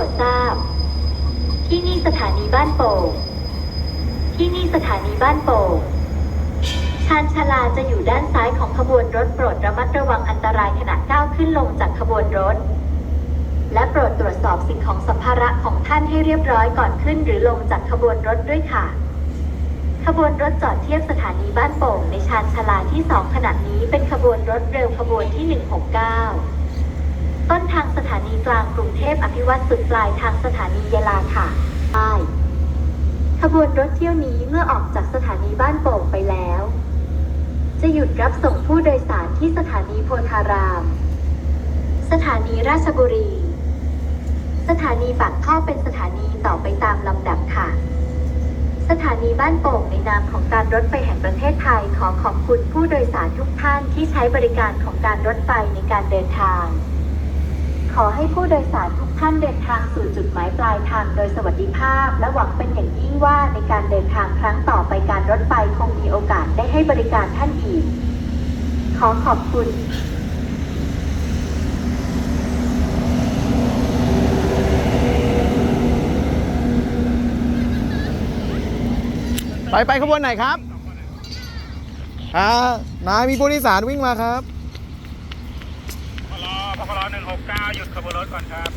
บ้านโป่งที่นี่สถานีบ้านโป่งชานชาลาจะอยู่ด้านซ้ายของขบวนรถโปรดระมัดระวังอันตรายขณะก้าวขึ้นลงจากขบวนรถ และโปรดตรวจสอบสิ่งของสัมภาระของท่านให้เรียบร้อยก่อนขึ้นหรือลงจากขบวนรถด้วยค่ะ ขบวนรถจอดเทียบสถานีบ้านโป่งในชานชาลาที่ 2 ขณะนี้เป็นขบวนรถเร็วขบวนที่ 169 ต้นทางสถานีกลางกรุงเทพอภิวัตสุดปลายทางสถานียะลาค่ะใช่ขบวนรถเที่ยวนี้เมื่อออกจากสถานีบ้านโป่งไปแล้ว จะหยุดรับส่งผู้โดยสารที่สถานีโพธาราม สถานีราชบุรี สถานีปากท่อเป็นสถานีต่อไปตามลำดับค่ะ สถานีบ้านโป่งในนามของการรถไฟแห่งประเทศไทยขอขอบคุณผู้โดยสารทุกท่านที่ใช้บริการของการรถไฟในการเดินทาง ขอให้ผู้โดยสารทุกท่านเดินทางสู่จุดหมายปลายทางโดยสวัสดิภาพ และหวังเป็นอย่างยิ่งว่าในการเดินทางครั้งต่อไปการรถไฟคงมีโอกาสได้ให้บริการท่านอีก ขอขอบคุณไปไปขบวนไหนครับอ่านายมีผู้โดยสารวิ่งมาครับ พลหนึ่งหกเก้าหยุดขบวนรถก่อนครับ